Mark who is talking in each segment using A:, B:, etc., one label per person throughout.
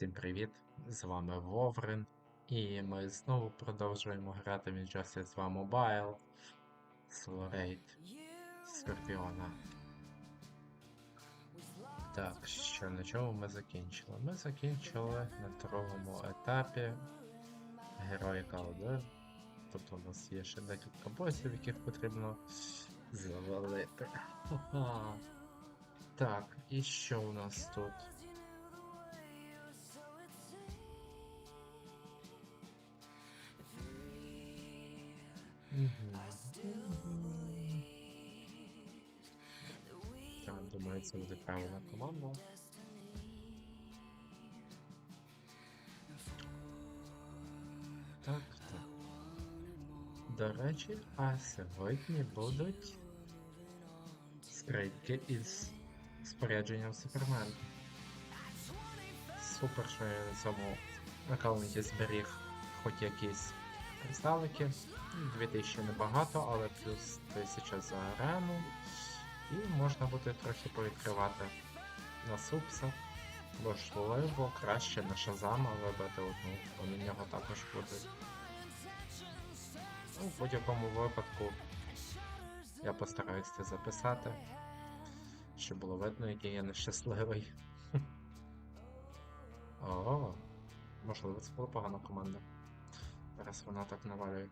A: Всім привіт! З вами Воврин. І ми знову продовжуємо грати в Injustice 2 Mobile Soul Скорпіона. Так, що на чому ми закінчили? Ми закінчили на другому етапі Героїка 1. Тобто у нас є ще декілька босів, яких потрібно завалити. Так, і що у нас тут? Це буде правильна команда. Так, так. До речі, а сьогодні будуть скрипки із спорядженням Супермен. Супер, що я на цьому аккаунті зберіг хоч якісь кристалики. 2000 небагато, але плюс 1000 за арену. І можна буде трохи повідкривати на супса. Можливо, краще на Шазама вибити одну, бо на нього також будуть. Ну, в будь-якому випадку я постараюсь це записати, щоб було видно, який я нещасливий. О, можливо, це була погана команда. Зараз вона так навалює.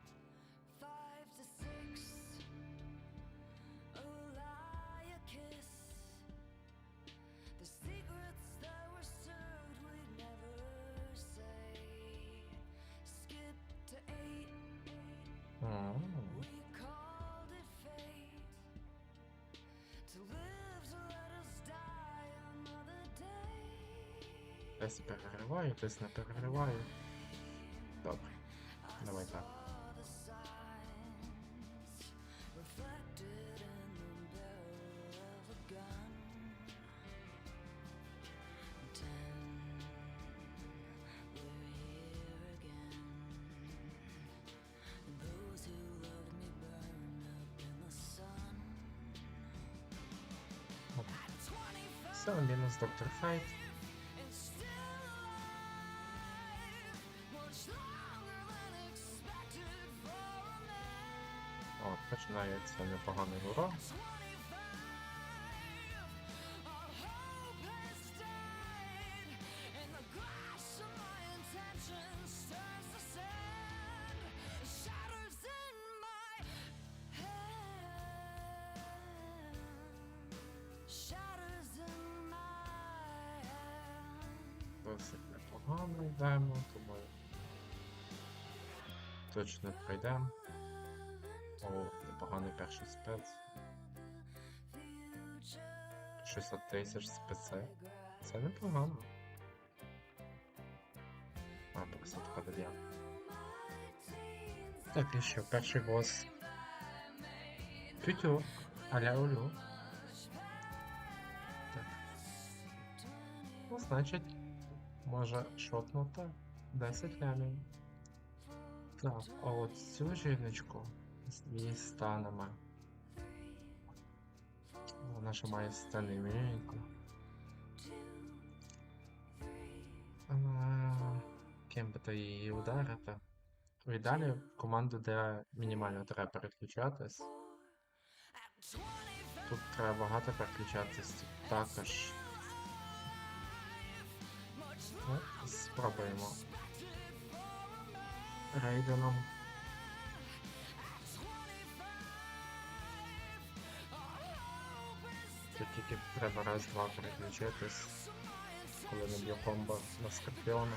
A: Десь перериваю, десь не перериваю. Все, мінус доктор Файт. О, починається непоганий урон. Непогано йдемо, тому точно пройдемо. О, непоганий перший спец. 600 тисяч спеце. Це непогано. А, по 150. Так, і що, перший бос. Тютю. Аля улю. Так. Ну, значить, може шотнути 10 лямів. Так, а от цю з її станами. Вона ще має стани міленьку. Ким би то її ударити? В ідеалі в команду, де мінімально треба переключатись. Тут треба багато переключатись також. Ну, спробуємо. Рейденом. Тут тільки треба раз-два переключитись, коли не б'є комбо на скорпіона.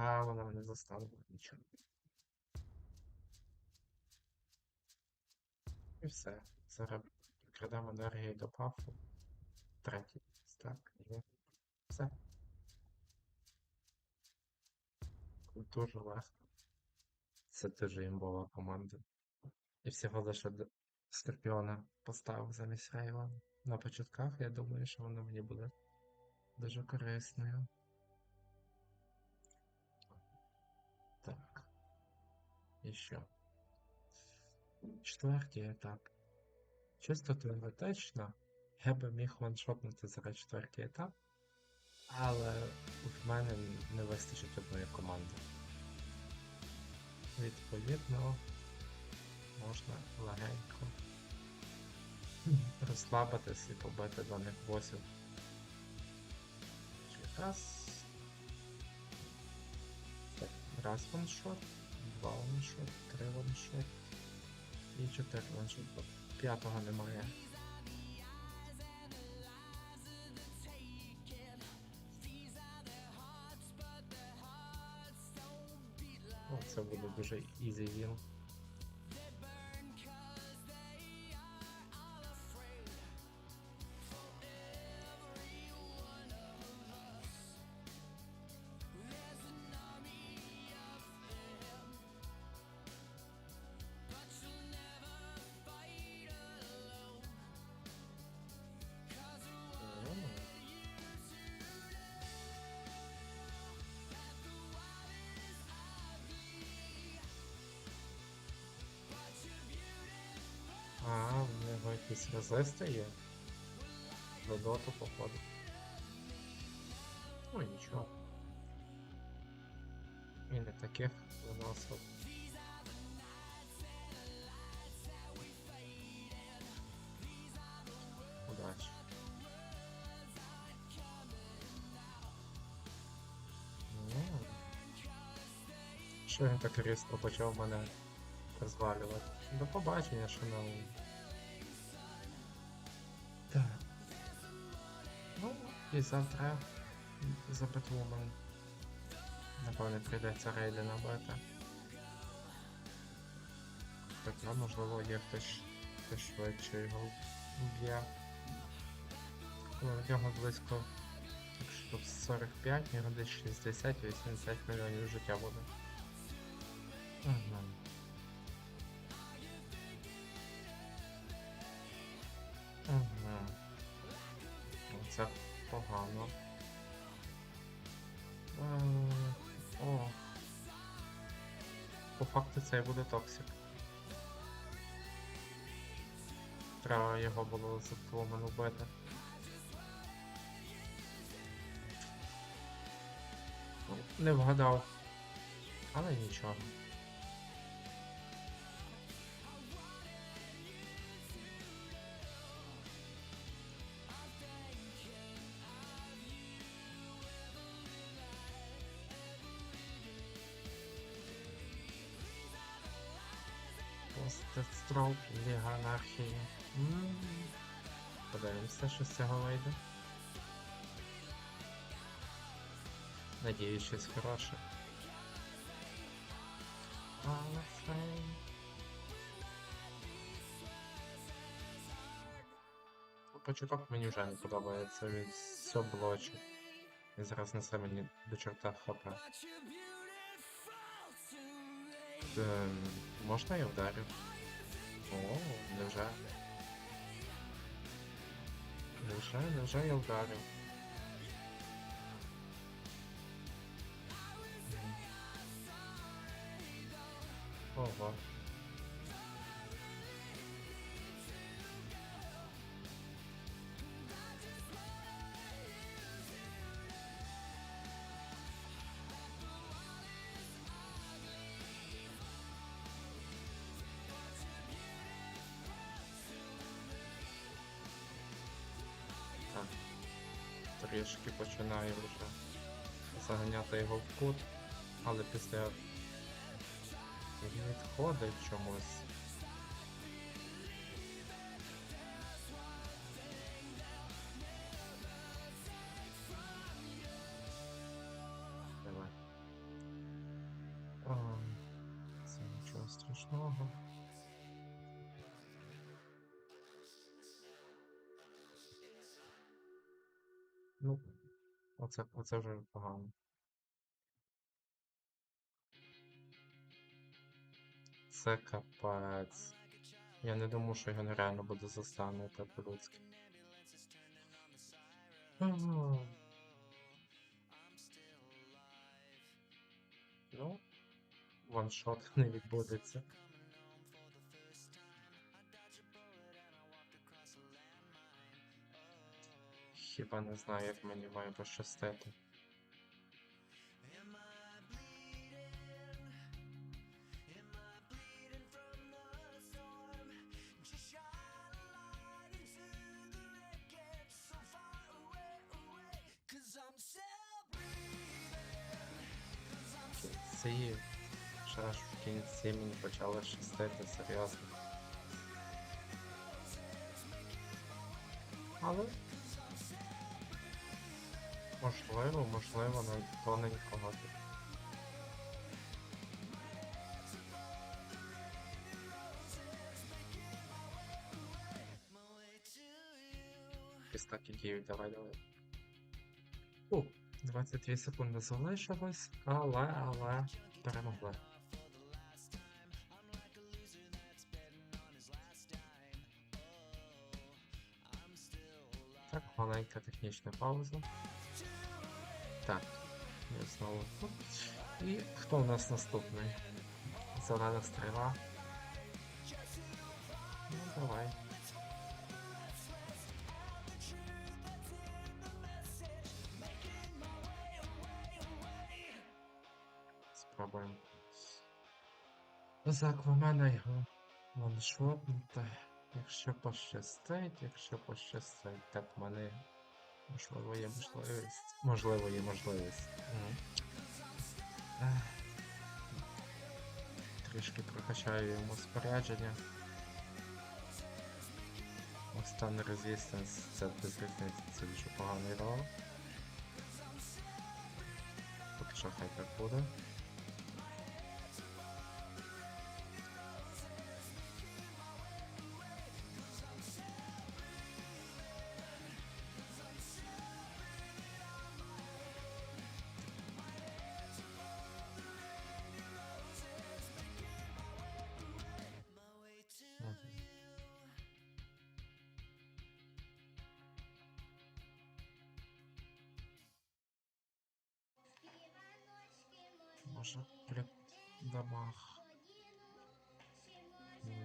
A: А, вона мене заставила нічого. І все. Зараз крадемо енергії до пафу. Третій стак. І все. Дуже легко. Це дуже імбова команда. І всього лише Скорпіона поставив замість Рейва. На початках я думаю, що воно мені буде дуже корисною. І? Четвертий етап. Чисто теоретично, я би міг ваншотнути зараз четвертий етап, але в мене не вистачить одної команди. Відповідно, можна легенько розслабитись і побити даних босів. Раз. Так, раз ваншот, два ваншот, три ваншот і чотири ваншот. бо П'ятого немає. О, це буде дуже easy win. Якісь резисти є. До доту походу. Ну нічого. І не таких виносив. Удачі. Ну, Що він так різко почав мене розвалювати? До побачення, шановні. Так. Ну, і завтра за Бетвумен. Напевне, прийдеться рейди набити. Хоча, можливо, є хтось, хтось швидше його б'є. Ну, в нього близько якщо тут 45, в нього десь 60-80 мільйонів життя буде. Угу. Угу. Це погано. О. По факту це і буде токсик. Треба його було за пломен убити. Ну, Не вгадав. Але нічого. Постецтроп, Ліга анархії. Подивимося, що з цього вийде. Надіюсь, щось хороше. Ну, Початок мені вже не подобається, він все блочить. І зараз несе мені до чорта хп. Ем, можна я вдарю? О, невже? Невже, невже я вдарю? М. Ого. Трішки починаю вже заганяти його в кут, але після відходить чомусь. Оце, оце вже погано. Це капець. Я не думаю, що його нереально буде застанути по-людськи. Ну, ваншот не відбудеться. Хіба не знаю, як мені має пощастити. Кінці, ще аж в кінці мені почало щастити, серйозно. Але можливо, можливо, на тоненького. тут. Пістаки діють, давай, давай. У, 22 секунди залишилось, але, але перемогли. Так, маленька технічна пауза. Так, я знову тут. І хто у нас наступний? Зелена стріла. Ну, давай. Спробуємо. З Аквамена його ваншотнути. Якщо пощастить, якщо пощастить, так мене можливо є можливість. Можливо, є можливість. Угу. Трішки прокачаю йому спорядження. Останній Resistance це без різниці, це дуже поганий рол. Поки що хай так буде. Може при. Ні.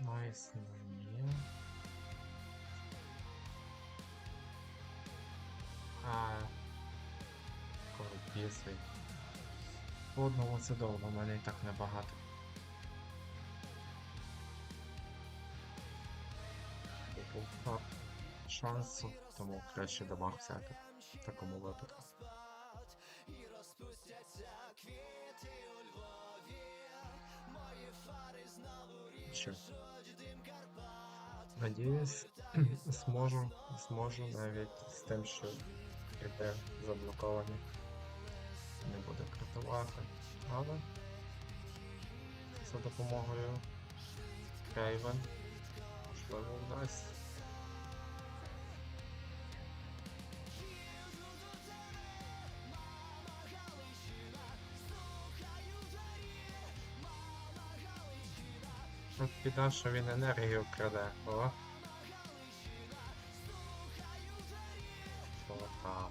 A: Найс ні. А. Корпіси. По одному це довго, в мене і так небагато. Був шансу, тому краще дамаг взяти в такому випадку. Що? Надіюсь, зможу, зможу навіть з тим, що іде заблокований. Не буде критувати, але за допомогою Крейвен можливо вдасться. Тут біда, що він енергію краде. О. О, так.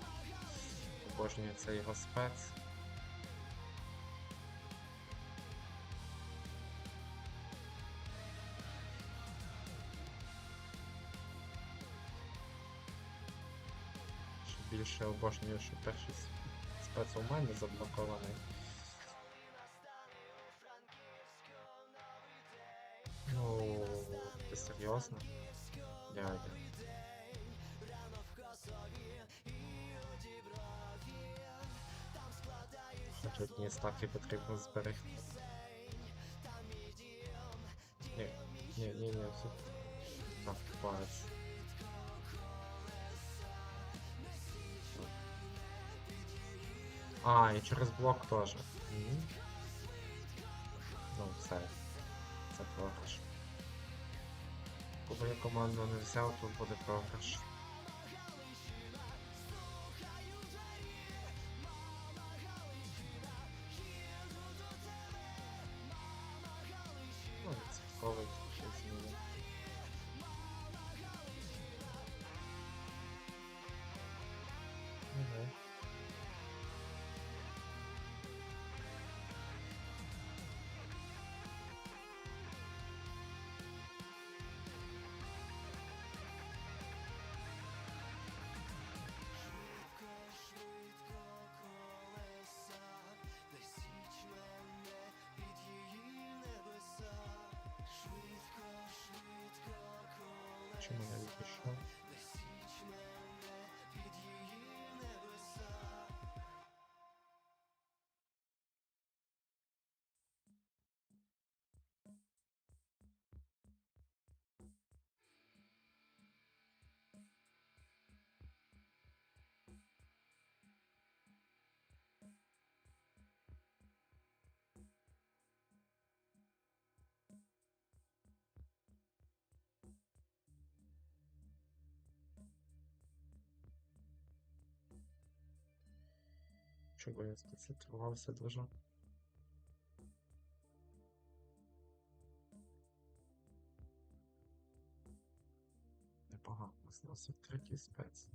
A: Обожнюю це його спец. Ще більше обожнюю, що перший спец у мене заблокований. ти серйозно? Дядя. Хоч одні стаки потрібно зберегти. Ні, ні, ні, ні, все. Так, палець.
B: А, і через блок теж. М. Ну, все. Це програш. Коли команду не взяв, тут буде програш. Чому я відійшов? Чого я сконцентрувався дуже? Непогано зносить третій спец.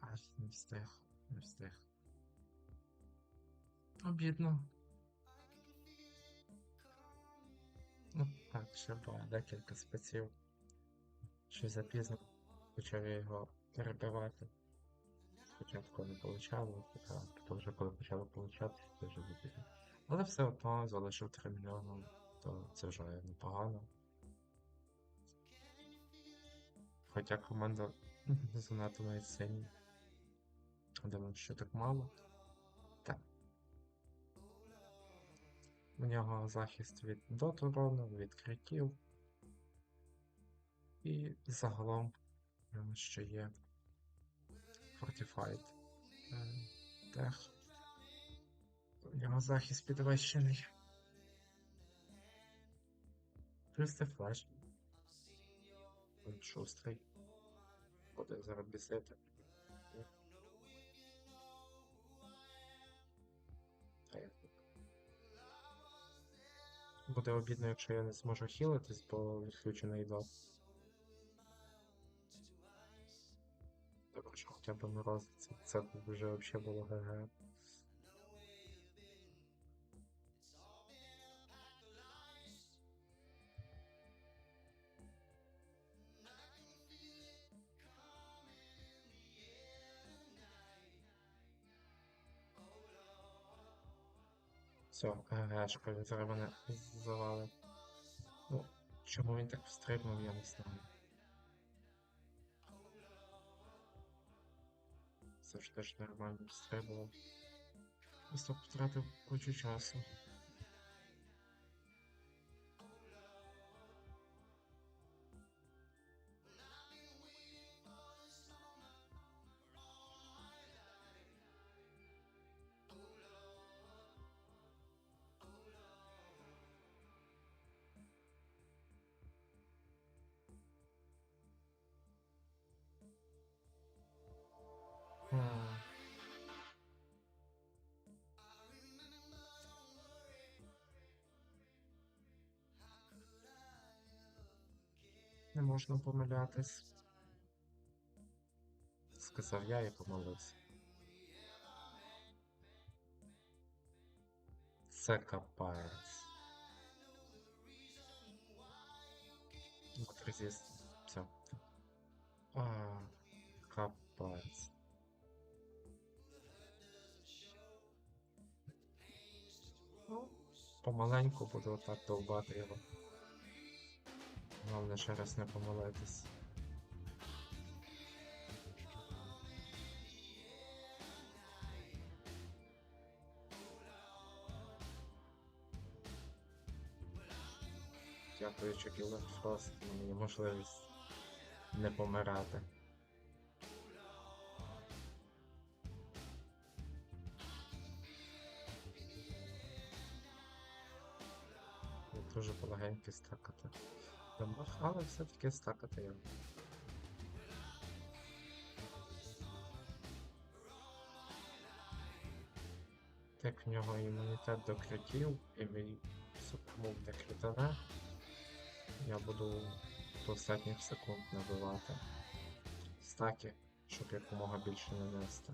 B: Аж не встиг, не встиг. Обідно. Ну, так, ще було декілька спеців. Щось запізно почав я його перебивати. Спочатку не получало, а вже коли почало получати, то вже запізно. Але все одно залишив 3 мільйони, то це вже непогано. Хоча команда занадто навіть сині. Думаю, що так мало. Так. У нього захист від дотурону, від критів. І загалом ще є Fortified е, Тех. У нього захист підвищений. Плюс це флеш. Він шустрий. Буде зараз бісити. Буде обідно, якщо я не зможу хілитись, бо відключений дот. Що хоча б мороз, це, вже взагалі було ГГ. Все, ГГшка, зараз мене завалить. Ну, чому він так встрибнув, я не знаю. chcesz też normalnie z. Jest to utratę poczucia czasu. Не можна помилятись. Сказав я і помилився. Це капець. Вот резист. Все. А, капець. Ну, помаленьку буду отак довбати його. Головне ще раз не помилитись. Як кличу Кілер Фрост, мені можливість не помирати. Дуже полегенько стакати. Дамаг, але все-таки стакати я. Так в нього імунітет до критів, і мій супермув не критане. Я буду до останніх секунд набивати стаки, щоб якомога більше нанести.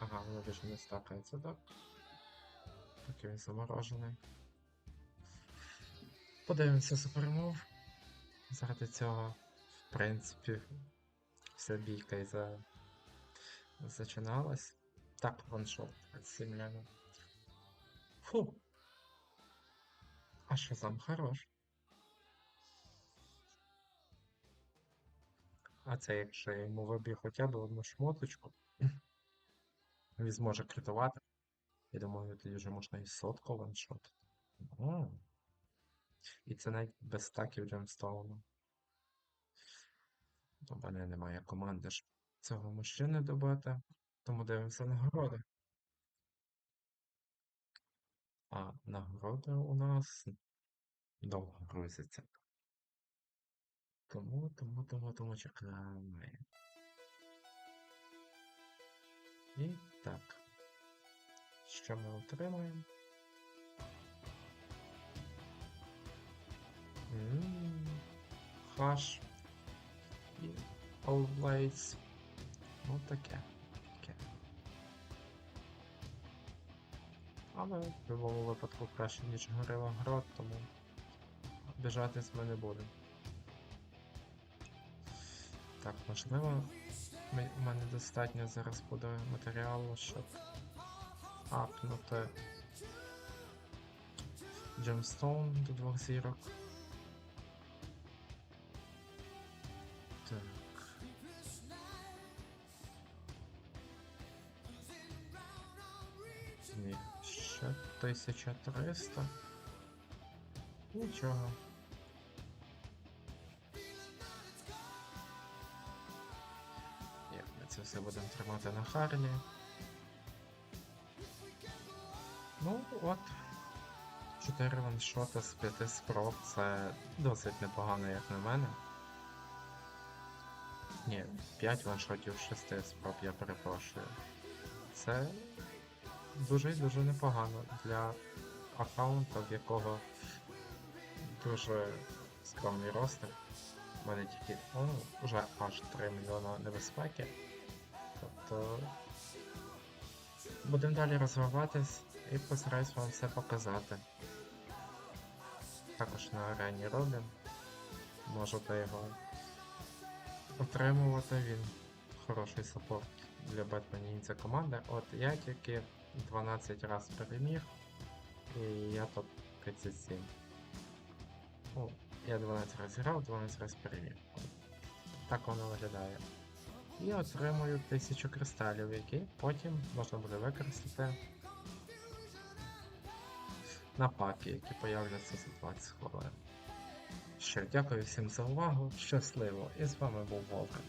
B: Ага, воно більше не стакається, так? Поки він заморожений. Подивимося супермув. Заради цього, в принципі, вся бійка і за... зачиналась. Так, ваншот від Сімляна. Фу. А Шазам хорош. А це якщо йому виб'ю хоча б одну шмоточку, він зможе критувати. Я думаю, тоді вже можна і сотку ваншот. І це навіть без стаків джемстоуну. У мене немає команди ж цього мужчини добити, тому дивимося нагороди. А нагороди у нас довго грузяться. Тому, тому, тому, тому чекаємо. І так. Що ми отримаємо? Хаш. І All Blades. Ну таке. таке. Але в будь-якому випадку краще, ніж горила грот, тому обіжатись ми не будемо. Так, можливо, в мене достатньо зараз буде матеріалу, щоб апнути Джемстоун до двох зірок. Так. Ні, ще 1300. Нічого. Як ми це все будемо тримати на Харлі. Ну от. 4 ваншота з 5 спроб це досить непогано, як на мене. Ні, 5 ваншотів з 6 спроб, я перепрошую. Це дуже і дуже непогано для аккаунта, в якого дуже скромний ростер. У мене тільки ну, вже аж 3 мільйона небезпеки. Тобто будемо далі розвиватись і постараюсь вам все показати. Також на арені Робін. Можете його отримувати, він хороший саппорт для Бетменінця команди. От я тільки 12 разів переміг, і я топ 37. Ну, я 12 разів грав, 12 разів переміг. Так воно виглядає. І отримую 1000 кристалів, які потім можна буде використати на паки, які появляться за 20 хвилин. Що, дякую всім за увагу, щасливо! І з вами був Волкер.